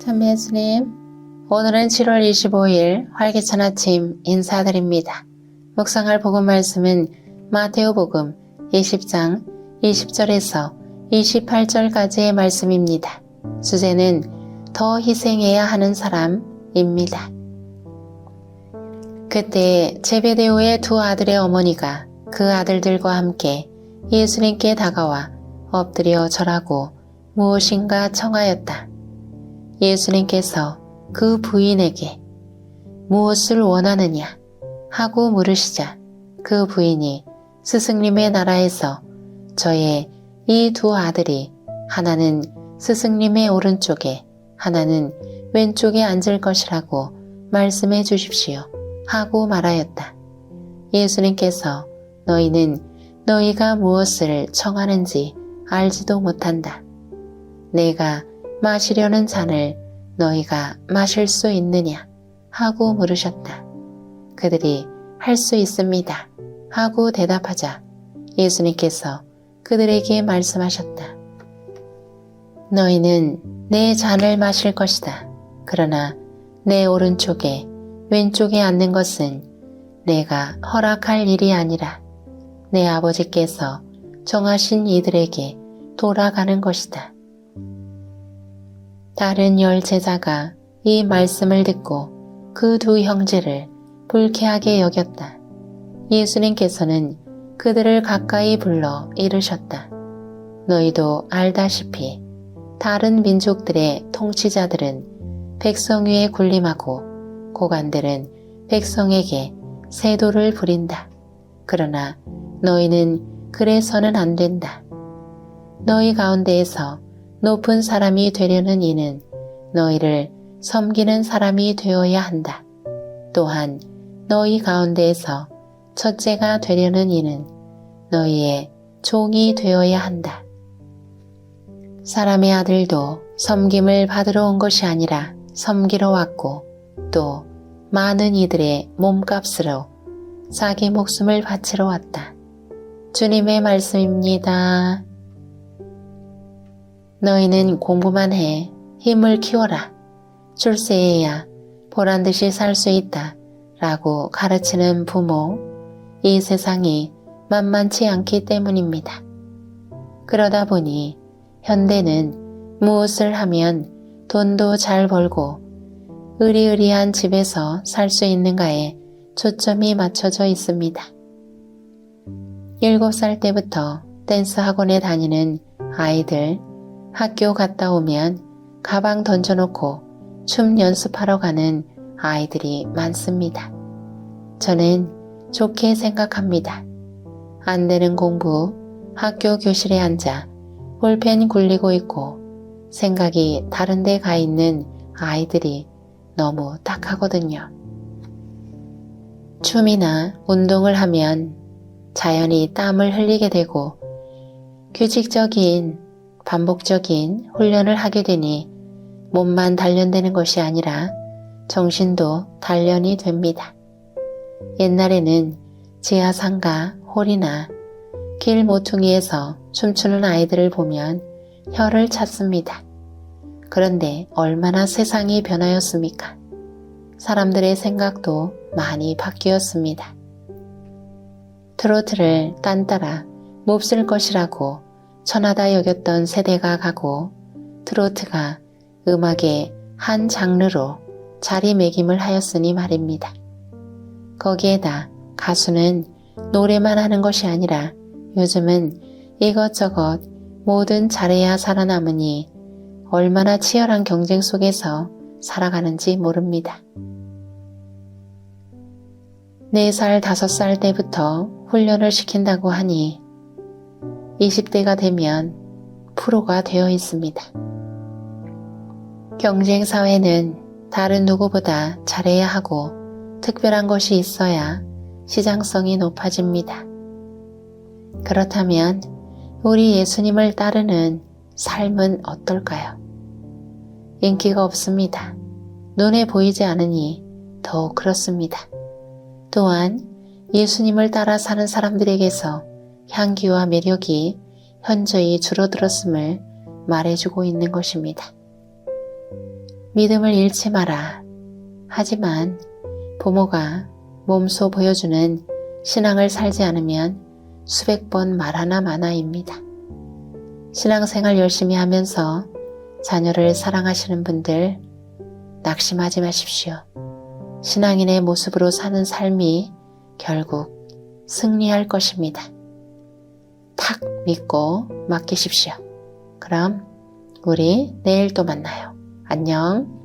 참 예수님, 오늘은 7월 25일 활기찬 아침 인사드립니다. 묵상할 복음 말씀은 마테오 복음 20장 20절에서 28절까지의 말씀입니다. 주제는 더 희생해야 하는 사람입니다. 그때 제베데오의 두 아들의 어머니가 그 아들들과 함께 예수님께 다가와 엎드려 절하고 무엇인가 청하였다. 예수님께서 그 부인에게 무엇을 원하느냐 하고 물으시자 그 부인이 스승님의 나라에서 저의 이 두 아들이 하나는 스승님의 오른쪽에 하나는 왼쪽에 앉을 것이라고 말씀해 주십시오 하고 말하였다. 예수님께서 너희는 너희가 무엇을 청하는지 알지도 못한다. 내가 마시려는 잔을 너희가 마실 수 있느냐 하고 물으셨다. 그들이 할 수 있습니다 하고 대답하자 예수님께서 그들에게 말씀하셨다. 너희는 내 잔을 마실 것이다. 그러나 내 오른쪽에 왼쪽에 앉는 것은 내가 허락할 일이 아니라 내 아버지께서 정하신 이들에게 돌아가는 것이다. 다른 열 제자가 이 말씀을 듣고 그 두 형제를 불쾌하게 여겼다. 예수님께서는 그들을 가까이 불러 이르셨다. 너희도 알다시피 다른 민족들의 통치자들은 백성 위에 군림하고 고관들은 백성에게 세도를 부린다. 그러나 너희는 그래서는 안 된다. 너희 가운데에서 높은 사람이 되려는 이는 너희를 섬기는 사람이 되어야 한다. 또한 너희 가운데에서 첫째가 되려는 이는 너희의 종이 되어야 한다. 사람의 아들도 섬김을 받으러 온 것이 아니라 섬기러 왔고 또 많은 이들의 몸값으로 자기 목숨을 바치러 왔다. 주님의 말씀입니다. 너희는 공부만 해 힘을 키워라. 출세해야 보란 듯이 살 수 있다. 라고 가르치는 부모, 이 세상이 만만치 않기 때문입니다. 그러다 보니 현대는 무엇을 하면 돈도 잘 벌고 의리의리한 집에서 살 수 있는가에 초점이 맞춰져 있습니다. 7살 때부터 댄스 학원에 다니는 아이들 학교 갔다 오면 가방 던져놓고 춤 연습하러 가는 아이들이 많습니다. 저는 좋게 생각합니다. 안 되는 공부, 학교 교실에 앉아 볼펜 굴리고 있고 생각이 다른 데 가 있는 아이들이 너무 딱하거든요. 춤이나 운동을 하면 자연히 땀을 흘리게 되고 규칙적인 반복적인 훈련을 하게 되니 몸만 단련되는 것이 아니라 정신도 단련이 됩니다. 옛날에는 지하상가, 홀이나 길 모퉁이에서 춤추는 아이들을 보면 혀를 찼습니다. 그런데 얼마나 세상이 변하였습니까? 사람들의 생각도 많이 바뀌었습니다. 트로트를 딴따라 몹쓸 것이라고 천하다 여겼던 세대가 가고 트로트가 음악의 한 장르로 자리매김을 하였으니 말입니다. 거기에다 가수는 노래만 하는 것이 아니라 요즘은 이것저것 뭐든 잘해야 살아남으니 얼마나 치열한 경쟁 속에서 살아가는지 모릅니다. 4살, 5살 때부터 훈련을 시킨다고 하니 20대가 되면 프로가 되어 있습니다. 경쟁 사회는 다른 누구보다 잘해야 하고 특별한 것이 있어야 시장성이 높아집니다. 그렇다면 우리 예수님을 따르는 삶은 어떨까요? 인기가 없습니다. 눈에 보이지 않으니 더욱 그렇습니다. 또한 예수님을 따라 사는 사람들에게서 향기와 매력이 현저히 줄어들었음을 말해주고 있는 것입니다. 믿음을 잃지 마라. 하지만 부모가 몸소 보여주는 신앙을 살지 않으면 수백 번 말하나 마나입니다. 신앙생활 열심히 하면서 자녀를 사랑하시는 분들 낙심하지 마십시오. 신앙인의 모습으로 사는 삶이 결국 승리할 것입니다. 탁 믿고 맡기십시오. 그럼 우리 내일 또 만나요. 안녕.